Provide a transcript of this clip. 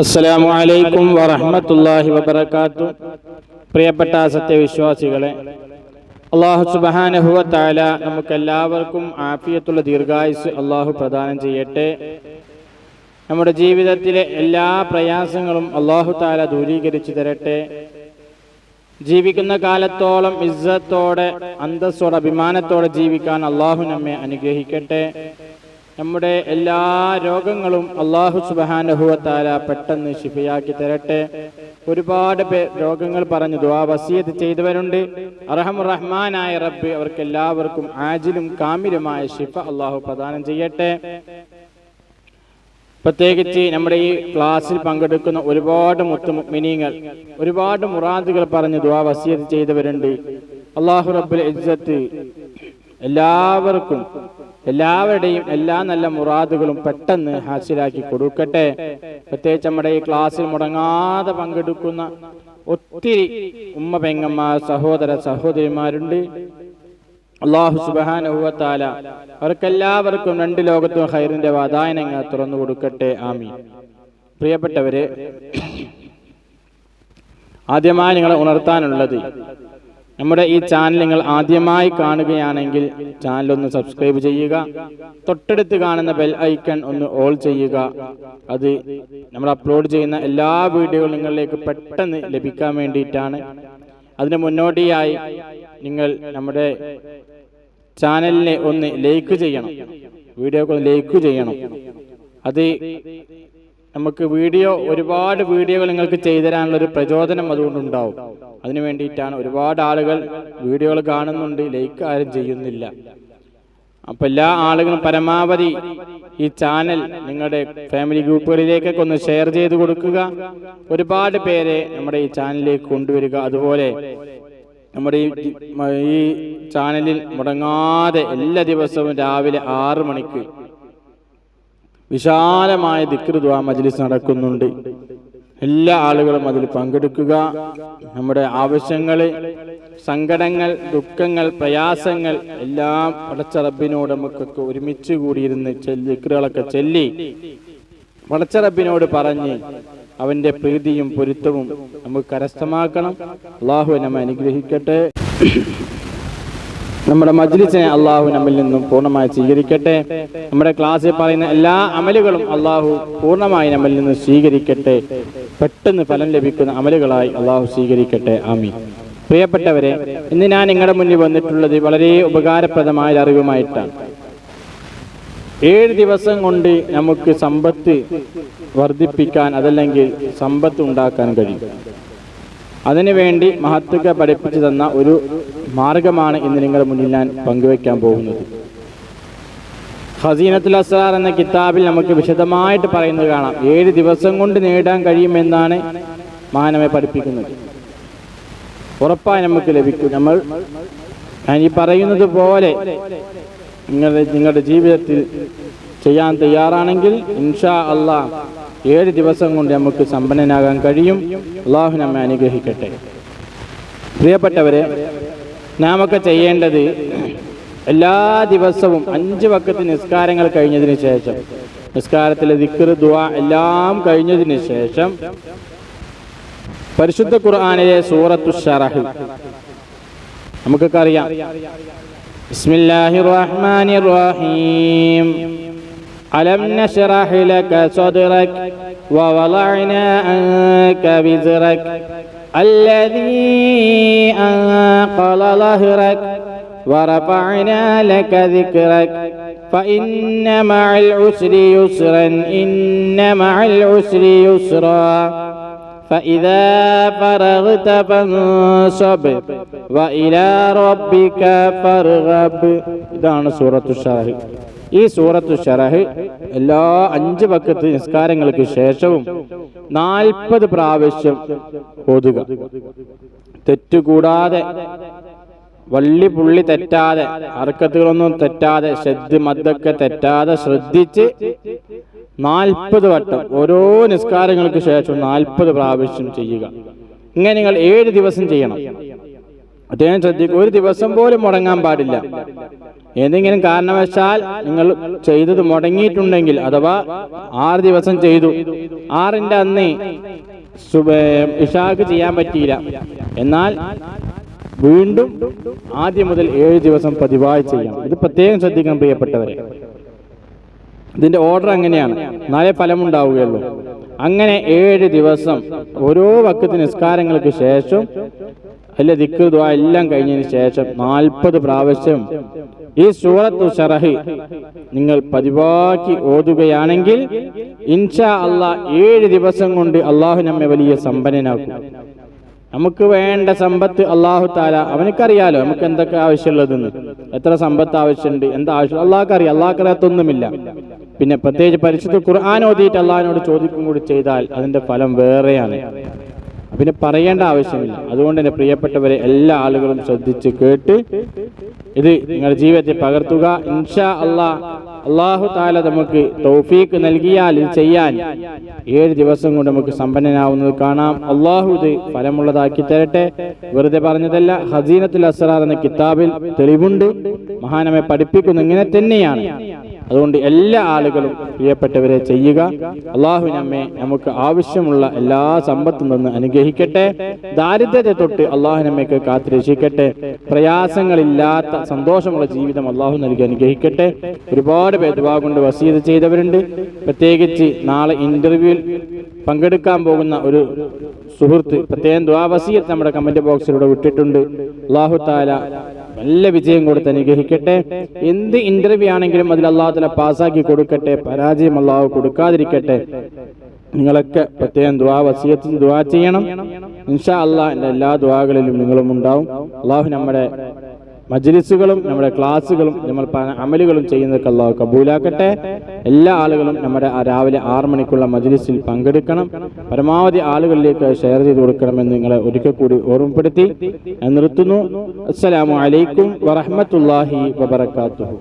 അസ്സലാമു അലൈക്കും വറഹ്മത്തുള്ളാഹി വബർക്കാത്തു പ്രിയപ്പെട്ട സത്യവിശ്വാസികളെ അള്ളാഹു എല്ലാവർക്കും നമുക്കെല്ലാവർക്കും ആഫിയത്തുള്ള ദീർഘായുസ് അള്ളാഹു പ്രദാനം ചെയ്യട്ടെ. നമ്മുടെ ജീവിതത്തിലെ എല്ലാ പ്രയാസങ്ങളും അള്ളാഹു താല ദൂരീകരിച്ചു തരട്ടെ. ജീവിക്കുന്ന കാലത്തോളം ഇസ്സത്തോടെ അന്തസ്സോടെ അഭിമാനത്തോടെ ജീവിക്കാൻ അള്ളാഹു നമ്മെ അനുഗ്രഹിക്കട്ടെ. നമ്മുടെ എല്ലാ രോഗങ്ങളും അള്ളാഹു സുബാനഹുവത്താല പെട്ടെന്ന് ശിഫയാക്കി തരട്ടെ. ഒരുപാട് രോഗങ്ങൾ പറഞ്ഞു ദുവാ വസീത് ചെയ്തവരുണ്ട്. അറഹം റഹ്മാനായ റബ്ബ് അവർക്ക് എല്ലാവർക്കും ആജിലും കാമിലുമായ ശിഫ അള്ളാഹു പ്രദാനം ചെയ്യട്ടെ. പ്രത്യേകിച്ച് നമ്മുടെ ഈ ക്ലാസ്സിൽ പങ്കെടുക്കുന്ന ഒരുപാട് മുത്തുമിനിങ്ങൾ ഒരുപാട് മുറാദുകൾ പറഞ്ഞു ദുവാ വസീത് ചെയ്തവരുണ്ട്. അള്ളാഹു റബ്ബുൽ ഇജ്ജത്ത് എല്ലാവർക്കും എല്ലാവരുടെയും എല്ലാ നല്ല മുറാദുകളും പെട്ടെന്ന് ഹാസിലാക്കി കൊടുക്കട്ടെ. പ്രത്യേകിച്ച് നമ്മുടെ ഈ ക്ലാസ്സിൽ മുടങ്ങാതെ പങ്കെടുക്കുന്ന ഒത്തിരി ഉമ്മ പെങ്ങന്മാർ സഹോദര സഹോദരിമാരുണ്ട്. അള്ളാഹു സുബാനുഭവത്താല അവർക്കെല്ലാവർക്കും രണ്ട് ലോകത്തും ഹൈറിന്റെ വാതായനങ്ങൾ തുറന്നു കൊടുക്കട്ടെ. ആമി പ്രിയപ്പെട്ടവരെ ആദ്യമായി നിങ്ങളെ ഉണർത്താനുള്ളത് നമ്മുടെ ഈ ചാനൽ നിങ്ങൾ ആദ്യമായി കാണുകയാണെങ്കിൽ ചാനൽ ഒന്ന് സബ്സ്ക്രൈബ് ചെയ്യുക. തൊട്ടടുത്ത് കാണുന്ന ബെൽ ഐക്കൺ ഒന്ന് ഓൾ ചെയ്യുക. അത് നമ്മൾ അപ്ലോഡ് ചെയ്യുന്ന എല്ലാ വീഡിയോകളും നിങ്ങളിലേക്ക് പെട്ടെന്ന് ലഭിക്കാൻ വേണ്ടിയിട്ടാണ്. അതിന് മുന്നോടിയായി നിങ്ങൾ നമ്മുടെ ചാനലിനെ ഒന്ന് ലൈക്ക് ചെയ്യണം. വീഡിയോക്ക് ഒന്ന് ലൈക്ക് ചെയ്യണം. അത് നമുക്ക് വീഡിയോ ഒരുപാട് വീഡിയോകൾ നിങ്ങൾക്ക് ചെയ്തു തരാനുള്ള ഒരു പ്രചോദനം അതുകൊണ്ടുണ്ടാവും. അതിനു വേണ്ടിയിട്ടാണ് ഒരുപാട് ആളുകൾ വീഡിയോകൾ കാണുന്നുണ്ട് ലൈക്ക് ആരും ചെയ്യുന്നില്ല. അപ്പൊ എല്ലാ ആളുകളും പരമാവധി ഈ ചാനൽ നിങ്ങളുടെ ഫാമിലി ഗ്രൂപ്പുകളിലേക്കൊക്കെ ഒന്ന് ഷെയർ ചെയ്ത് കൊടുക്കുക. ഒരുപാട് പേരെ നമ്മുടെ ഈ ചാനലിലേക്ക് കൊണ്ടുവരിക. അതുപോലെ നമ്മുടെ ഈ ചാനലിൽ മുടങ്ങാതെ എല്ലാ ദിവസവും രാവിലെ ആറ് മണിക്ക് വിശാലമായ ദിക്ർ ദുആ മജ്ലിസ് നടക്കുന്നുണ്ട്. എല്ലാ ആളുകളും അതിൽ പങ്കെടുക്കുക. നമ്മുടെ ആവശ്യങ്ങൾ സങ്കടങ്ങൾ ദുഃഖങ്ങൾ പ്രയാസങ്ങൾ എല്ലാം പടച്ചറബിനോട് നമുക്കൊക്കെ ഒരുമിച്ച് കൂടിയിരുന്ന് ചെല്ലി ദിക്റുകളൊക്കെ ചൊല്ലി പടച്ച റബ്ബിനോട് പറഞ്ഞ് അവന്റെ പ്രീതിയും പൊരുത്തവും നമുക്ക് കരസ്ഥമാക്കണം. അള്ളാഹു നമ്മെ അനുഗ്രഹിക്കട്ടെ. നമ്മുടെ മജ്ലിസിനെ അള്ളാഹു നമ്മിൽ നിന്നും പൂർണമായി സ്വീകരിക്കട്ടെ. നമ്മുടെ ക്ലാസ്സിൽ പറയുന്ന എല്ലാ അമലുകളും അള്ളാഹു പൂർണമായി നമ്മിൽ നിന്ന് സ്വീകരിക്കട്ടെ. പെട്ടെന്ന് ഫലം ലഭിക്കുന്ന അമലുകളായി അള്ളാഹു സ്വീകരിക്കട്ടെ. ആമി പ്രിയപ്പെട്ടവരെ ഇന്ന് ഞാൻ നിങ്ങളുടെ മുന്നിൽ വന്നിട്ടുള്ളത് വളരെ ഉപകാരപ്രദമായ അറിവുമായിട്ടാണ്. ഏഴ് ദിവസം കൊണ്ട് നമുക്ക് സമ്പത്ത് വർദ്ധിപ്പിക്കാൻ അതല്ലെങ്കിൽ സമ്പത്ത് ഉണ്ടാക്കാൻ കഴിയും. അതിനുവേണ്ടി മഹത്വക്കെ പഠിപ്പിച്ചു തന്ന ഒരു മാർഗമാണ് ഇന്ന് നിങ്ങളുടെ മുന്നിൽ ഞാൻ പങ്കുവെക്കാൻ പോകുന്നത്. ഹസീനത്തുൽ അസ്രാർ എന്ന കിതാബിൽ നമുക്ക് വിശദമായിട്ട് പറയുന്നത് കാണാം. ഏഴ് ദിവസം കൊണ്ട് നേടാൻ കഴിയുമെന്നാണ് മാനവെ പഠിപ്പിക്കുന്നത്. ഉറപ്പായി നമുക്ക് ലഭിക്കും. നമ്മൾ ഞാൻ ഈ പറയുന്നത് പോലെ നിങ്ങളുടെ നിങ്ങളുടെ ജീവിതത്തിൽ ചെയ്യാൻ തയ്യാറാണെങ്കിൽ ഇൻഷാ അള്ളാഹ് ഏഴ് ദിവസം കൊണ്ട് നമുക്ക് സമ്പന്നനാകാൻ കഴിയും. അള്ളാഹു നമ്മെ അനുഗ്രഹിക്കട്ടെ. പ്രിയപ്പെട്ടവരെ നാമൊക്കെ ചെയ്യേണ്ടത് എല്ലാ ദിവസവും അഞ്ച് വക്കത്ത് നിസ്കാരങ്ങൾ കഴിഞ്ഞതിന് ശേഷം നിസ്കാരത്തിലെ ദിക്കർ ദുആ എല്ലാം കഴിഞ്ഞതിന് ശേഷം പരിശുദ്ധ ഖുർആാനിലെ സൂറത്തു ഷറഹ്. നമുക്കൊക്കെ അറിയാം. ബിസ്മില്ലാഹിർ റഹ്മാനിർ റഹീം. ألم نشرح لك صدرك ووضعنا عنك بزرك الذي أنقل ظهرك ورفعنا لك ذكرك فإن مع العسر يسرا إن مع العسر يسرا فإذا فرغت فانصب وإلى ربك فارغب دعنا سورة الشاهد ഈ സൂറത്തു ഷറഹ് എല്ലാ അഞ്ച് വക്കത്ത് നിസ്കാരങ്ങൾക്ക് ശേഷവും നാൽപ്പത് പ്രാവശ്യം ഓതുക. തെറ്റുകൂടാതെ വള്ളി പുള്ളി തെറ്റാതെ അർക്കത്തുകളൊന്നും തെറ്റാതെ ശ്രദ്ധ മദ്ദൊക്കെ തെറ്റാതെ ശ്രദ്ധിച്ച് നാൽപ്പത് വട്ടം ഓരോ നിസ്കാരങ്ങൾക്ക് ശേഷം നാൽപ്പത് പ്രാവശ്യം ചെയ്യുക. ഇങ്ങനെ നിങ്ങൾ ഏഴ് ദിവസം ചെയ്യണം. അദ്ദേഹം ശ്രദ്ധിക്കുക ഒരു ദിവസം പോലും മുടങ്ങാൻ പാടില്ല. ഏതെങ്കിലും കാരണവശാൽ നിങ്ങൾ ചെയ്തത് മുടങ്ങിയിട്ടുണ്ടെങ്കിൽ അഥവാ ആറ് ദിവസം ചെയ്തു ആറിന്റെ അന്ന് ഇഷാക്ക് ചെയ്യാൻ പറ്റിയില്ല. എന്നാൽ വീണ്ടും ആദ്യം മുതൽ ഏഴ് ദിവസം പതിവായി ചെയ്യാം. ഇത് പ്രത്യേകം ശ്രദ്ധിക്കണം പ്രിയപ്പെട്ടവരെ. ഇതിന്റെ ഓർഡർ അങ്ങനെയാണ്. നാളെ ഫലമുണ്ടാവുകയുള്ളൂ. അങ്ങനെ ഏഴ് ദിവസം ഓരോ വക്കത്ത് നിസ്കാരങ്ങൾക്ക് ശേഷം അല്ല ദിക്ക് ദുആ എല്ലാം കഴിഞ്ഞതിന് ശേഷം നാൽപ്പത് പ്രാവശ്യം ഈ സൂറത്ത് ഷറഹ് നിങ്ങൾ പതിവാക്കി ഓതുകയാണെങ്കിൽ ഇൻഷാ അള്ളാ ഏഴ് ദിവസം കൊണ്ട് അള്ളാഹു നമ്മെ വലിയ സമ്പന്നനാക്കും. നമുക്ക് വേണ്ട സമ്പത്ത് അള്ളാഹു താല അവനക്കറിയാലോ നമുക്ക് എന്തൊക്കെ ആവശ്യമുള്ളതെന്ന്. എത്ര സമ്പത്ത് ആവശ്യമുണ്ട് എന്താ ആവശ്യം അള്ളാഹ്ക്ക് അറിയാം അള്ളാഹ്ക്ക് അറിയാത്തൊന്നുമില്ല പിന്നെ പ്രത്യേകിച്ച് പരിശുദ്ധ ഖുർആൻ ഓതിയിട്ട് അള്ളാഹിനോട് ചോദിക്കും കൂടി ചെയ്താൽ അതിന്റെ ഫലം വേറെയാണ്. പിന്നെ പറയേണ്ട ആവശ്യമില്ല. അതുകൊണ്ട് തന്നെ പ്രിയപ്പെട്ടവരെ എല്ലാ ആളുകളും ശ്രദ്ധിച്ച് കേട്ട് ഇത് നിങ്ങളുടെ ജീവിതത്തിൽ പകർത്തുക. ഇൻഷാ അള്ളാ അള്ളാഹു താല നമുക്ക് തൗഫീക്ക് നൽകിയാൽ ഇത് ചെയ്യാൻ ഏഴ് ദിവസം കൊണ്ട് നമുക്ക് സമ്പന്നനാവുന്നത് കാണാം. അള്ളാഹു ഇത് ഫലമുള്ളതാക്കി തരട്ടെ. വെറുതെ പറഞ്ഞതല്ല ഹസീനത്തുൽ അസ്റാർ എന്ന കിതാബിൽ തെളിവുണ്ട്. മഹാനമെ പഠിപ്പിക്കുന്നു ഇങ്ങനെ തന്നെയാണ്. അതുകൊണ്ട് എല്ലാ ആളുകളും പ്രിയപ്പെട്ടവരെ ചെയ്യുക. അള്ളാഹു നമ്മെ നമുക്ക് ആവശ്യമുള്ള എല്ലാ സമ്പത്തും നിന്ന് അനുഗ്രഹിക്കട്ടെ. ദാരിദ്ര്യത്തെ തൊട്ട് അള്ളാഹു നമ്മയ്ക്ക് കാത്തുരക്ഷിക്കട്ടെ. പ്രയാസങ്ങളില്ലാത്ത സന്തോഷമുള്ള ജീവിതം അള്ളാഹു നൽകി അനുഗ്രഹിക്കട്ടെ. ഒരുപാട് പേർ ദുആ കൊണ്ട് വസീത് ചെയ്തവരുണ്ട്. പ്രത്യേകിച്ച് നാളെ ഇന്റർവ്യൂവിൽ പങ്കെടുക്കാൻ പോകുന്ന ഒരു സുഹൃത്ത് പ്രത്യേകം ദ്വാ വസീയത്ത് നമ്മുടെ കമന്റ് ബോക്സിലൂടെ വിട്ടിട്ടുണ്ട്. അള്ളാഹു താല നല്ല വിജയം കൊടുത്ത് അനുഗ്രഹിക്കട്ടെ. എന്ത് ഇന്റർവ്യൂ ആണെങ്കിലും അതിൽ അള്ളാഹു തല പാസ്സാക്കി കൊടുക്കട്ടെ. പരാജയം അള്ളാഹു കൊടുക്കാതിരിക്കട്ടെ. നിങ്ങളൊക്കെ പ്രത്യേകം ദ്വാ വസീയത്തിൽ ദ്വാ ചെയ്യണം. ഇൻഷാ അള്ളാഹ് എന്റെ എല്ലാ ദ്വാകളിലും നിങ്ങളും ഉണ്ടാവും. അള്ളാഹു നമ്മുടെ മജ്ലിസുകളും നമ്മുടെ ക്ലാസ്സുകളും നമ്മൾ അമലുകളും ചെയ്യുന്നതൊക്കെ അള്ളാഹു കബൂലാക്കട്ടെ. എല്ലാ ആളുകളും നമ്മുടെ രാവിലെ ആറ് മണിക്കുള്ള മജ്ലിസിൽ പങ്കെടുക്കണം. പരമാവധി ആളുകളിലേക്ക് ഷെയർ ചെയ്ത് കൊടുക്കണമെന്ന് നിങ്ങളെ ഒരിക്കൽ കൂടി ഓർമ്മപ്പെടുത്തി നിർത്തുന്നു. അസ്സലാമു അലൈക്കും വറഹ്മത്തുള്ളാഹി വബറകാതുഹു.